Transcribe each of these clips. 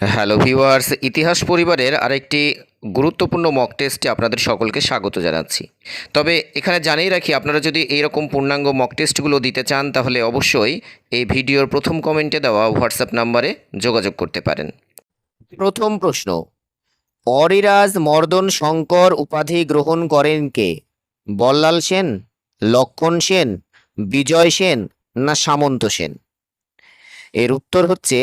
Hello viewers ইতিহাস পরিবারের আরেকটি গুরুত্বপূর্ণ মক টেস্টে আপনাদের সকলকে স্বাগত জানাচ্ছি। তবে এখানে জানিয়ে রাখি, আপনারা যদি এইরকম পূর্ণাঙ্গ মক টেস্টগুলো দিতে চান, তাহলে অবশ্যই এই ভিডিওর প্রথম কমেন্টে দেওয়া হোয়াটসঅ্যাপ নাম্বারে যোগাযোগ করতে পারেন। প্রথম প্রশ্ন, অরিরাজ মর্দন শঙ্কর উপাধি গ্রহণ করেন কে? বল্লাল সেন, লক্ষণ সেন, বিজয় সেন না সামন্ত সেন? এর উত্তর হচ্ছে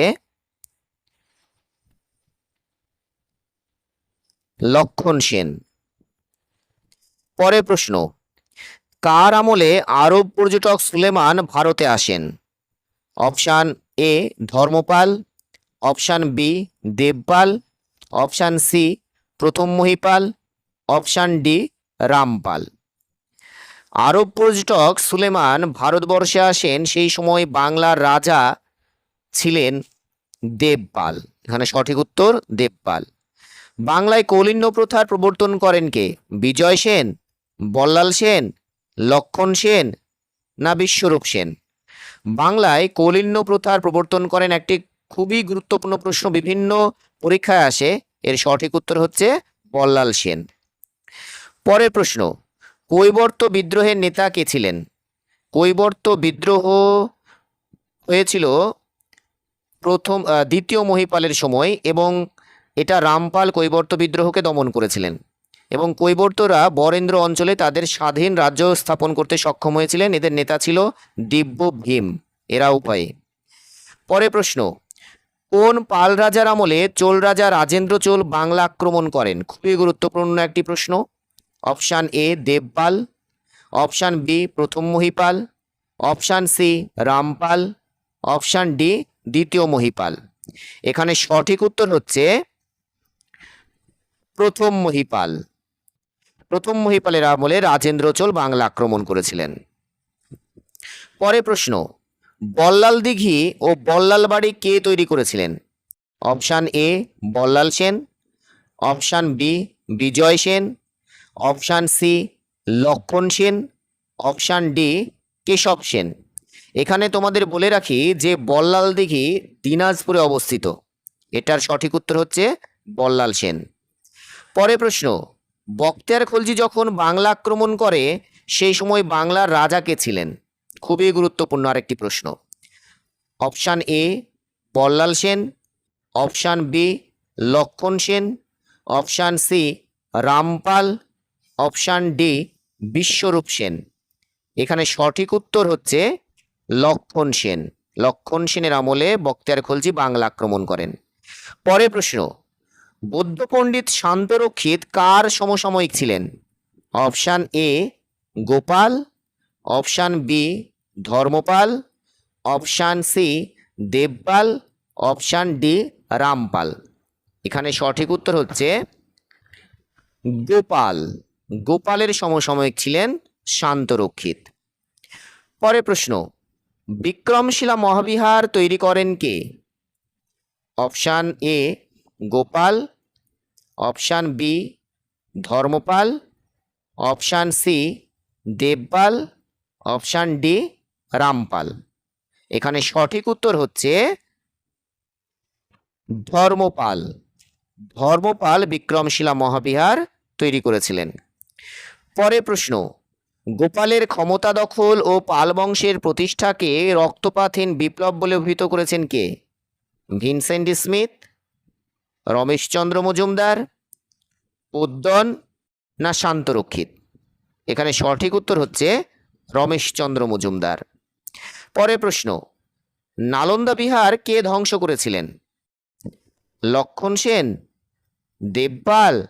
লক্ষণ সেন পরের প্রশ্ন, কার আমলে আরব পর্যটক সুলেমান ভারতে আসেন? Option A, Dharmapala. Option B, Devapala. Option C, প্রথম মহিপাল। Option D, Rampala. আরব পর্যটক সুলেমান ভারতবর্ষে আসেন সেই সময় বাংলার রাজা ছিলেন দেবপাল। এখানে সঠিক উত্তর, দেবপাল। বাংলায় কৌলিন্য প্রথার প্রবর্তন করেন কে? বিজয় সেন? বল্লাল সেন? লক্ষণ সেন? না বিশ্বরূপ সেন? বাংলায় কৌলিন্য প্রথার প্রবর্তন করেন একটি খুবই গুরুত্বপূর্ণ প্রশ্ন, বিভিন্ন পরীক্ষায় আসে। এর সঠিক উত্তর হচ্ছে বল্লাল সেন। পরের প্রশ্ন, কৈবর্ত বিদ্রোহের নেতা কে ছিলেন? কৈবর্ত বিদ্রোহ হয়েছিল প্রথম দ্বিতীয় মহিপালের সময় এবং এটা রামপাল কৈবর্ত বিদ্রোহকে দমন করেছিলেন এবং কৈবর্তরা বরেন্দ্র অঞ্চলে তাদের স্বাধীন রাজ্য স্থাপন করতে সক্ষম হয়েছিলেন। এদের নেতা ছিল দিব্য ভীম। এরা উপায়ে। পরে প্রশ্ন, কোন পাল রাজার আমলে চোল রাজা রাজেন্দ্র চোল বাংলা আক্রমণ করেন? খুবই গুরুত্বপূর্ণ একটি প্রশ্ন। Option A, Devapala. Option B, প্রথম Mahipala. Option C, Rampala. Option D, দ্বিতীয় মহিপাল। এখানে সঠিক উত্তর হচ্ছে প্রথম মহিপাল। প্রথম মহিপালের আমলে রাজেন্দ্র চোল বাংলা আক্রমণ করেছিলেন। পরে প্রশ্ন, বল্লাল দিঘি ও বল্লাল বাড়ি কে তৈরি করেছিলেন? Option A, Ballal Sen. Option B, Vijay Sen. Option C, Lakshman Sen. Option D, Keshab Sen. এখানে তোমাদের বলে রাখি যে বল্লাল দিঘি দিনাজপুরে অবস্থিত। এটার সঠিক উত্তর হচ্ছে বল্লাল সেন। পরে প্রশ্ন বক্তিয়ার খলজি যখন বাংলা আক্রমণ করে, সেই সময় বাংলার রাজা কে ছিলেন? খুবই গুরুত্বপূর্ণ আরেকটি প্রশ্ন। Option A Ballal Sen. Option B, Lakshman Sen. Option C, Rampala. Option D, Bishwarup Sen. এখানে সঠিক উত্তর হচ্ছে লক্ষণ সেন। লক্ষণ সেনের আমলে বক্তিয়ার খলজি বাংলা আক্রমণ করেন। পরে প্রশ্ন বৌদ্ধ পণ্ডিত শান্তরক্ষিত কার সমসাময়িক ছিলেন? Option A, Gopala, option B, Dharmapala, option C, Devapala, option D, Rampala. এখানে সঠিক উত্তর হচ্ছে গোপাল। গোপালের সমসাময়িক ছিলেন শান্তরক্ষিত পরে প্রশ্ন, বিক্রমশিলা মহাবিহার তৈরি করেন কে? Option A Gopala, option B, Dharmapala, option C, Devapala, option D, Rampala. এখানে সঠিক উত্তর হচ্ছে ধর্মপাল। ধর্মপাল বিক্রমশিলা মহাবিহার তৈরি করেছিলেন। পরে প্রশ্ন, গোপালের ক্ষমতা দখল ও পাল বংশের প্রতিষ্ঠাকে রক্তপাতহীন বিপ্লব বলে অভিহিত করেছেন কে? ভিনসেন্ট স্মিথ রমেশচন্দ্র মজুমদার উদ্যন না শান্তরক্ষিত? এখানে সঠিক উত্তর হচ্ছে রমেশচন্দ্র মজুমদার। পরে প্রশ্ন, নালন্দা বিহার কে ধ্বংস করেছিলেন? লক্ষণ সেন, দেবপাল,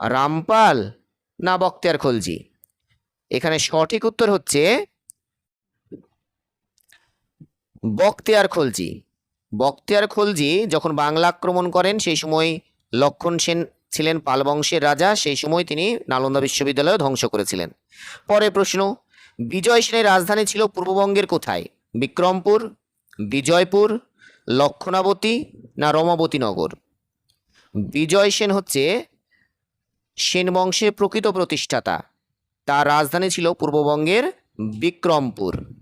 রামপাল না বক্তিয়ার খলজি? এখানে সঠিক উত্তর হচ্ছে বক্তিয়ার খলজি। বক্তিয়ার খলজি যখন বাংলা আক্রমণ করেন, সেই সময় লক্ষণ সেন ছিলেন পাল বংশের রাজা। সেই সময় তিনি নালন্দা বিশ্ববিদ্যালয় ধ্বংস করেছিলেন। পরে প্রশ্ন, বিজয় সেনের রাজধানী ছিল পূর্ববঙ্গের কোথায়? বিক্রমপুর, বিজয়পুর, লক্ষণাবতী না রমাবতী নগর বিজয় সেন হচ্ছে সেন বংশের প্রকৃত প্রতিষ্ঠাতা। তার রাজধানী ছিল পূর্ববঙ্গের বিক্রমপুর।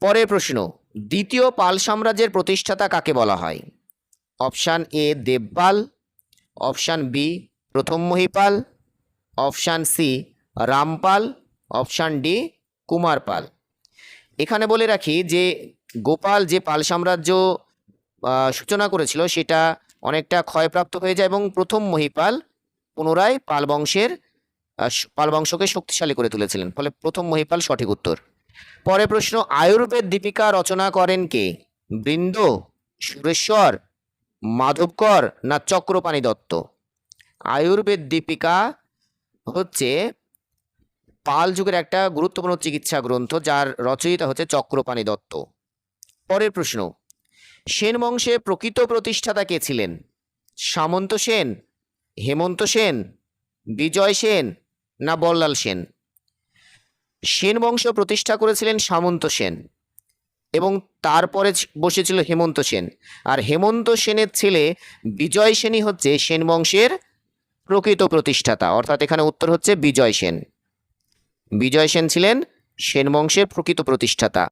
পরের প্রশ্ন দ্বিতীয় পাল সাম্রাজ্যের প্রতিষ্ঠাতা কাকে বলা হয়? Option A Devapala, option B প্রথম Mahipala, option C Rampala, option D Kumarapala. এখানে বলে রাখি যে গোপাল যে পাল সাম্রাজ্য সূচনা করেছিল সেটা অনেকটা ক্ষয়প্রাপ্ত হয়ে যায় এবং প্রথম মহিপাল পুনরায় পাল বংশের পাল বংশকে শক্তিশালী করে তুলেছিলেন। ফলে প্রথম মহিপাল সঠিক উত্তর। পরে প্রশ্ন, আয়ুর্বেদ দীপিকা রচনা করেন কে? বৃন্দ, সুরেশ্বর, মাধবকর না চক্রপাণি দত্ত? আয়ুর্বেদ দীপিকা হচ্ছে পাল যুগের একটা গুরুত্বপূর্ণ চিকিৎসা গ্রন্থ, যার রচয়িতা হচ্ছে চক্রপাণি দত্ত। পরের প্রশ্ন, সেন বংশে প্রকৃত প্রতিষ্ঠাতা কে ছিলেন? সামন্ত সেন, হেমন্ত সেন, বিজয় সেন না বল্লাল সেন? সেন বংশ প্রতিষ্ঠা করেছিলেন সামন্ত সেন এবং তারপরে বসেছিল হেমন্ত সেন। আর হেমন্ত সেনের ছেলে বিজয় সেনই হচ্ছে সেন বংশের প্রকৃত প্রতিষ্ঠাতা। অর্থাৎ এখানে উত্তর হচ্ছে বিজয় সেন। বিজয় সেন ছিলেন সেন বংশের প্রকৃত প্রতিষ্ঠাতা।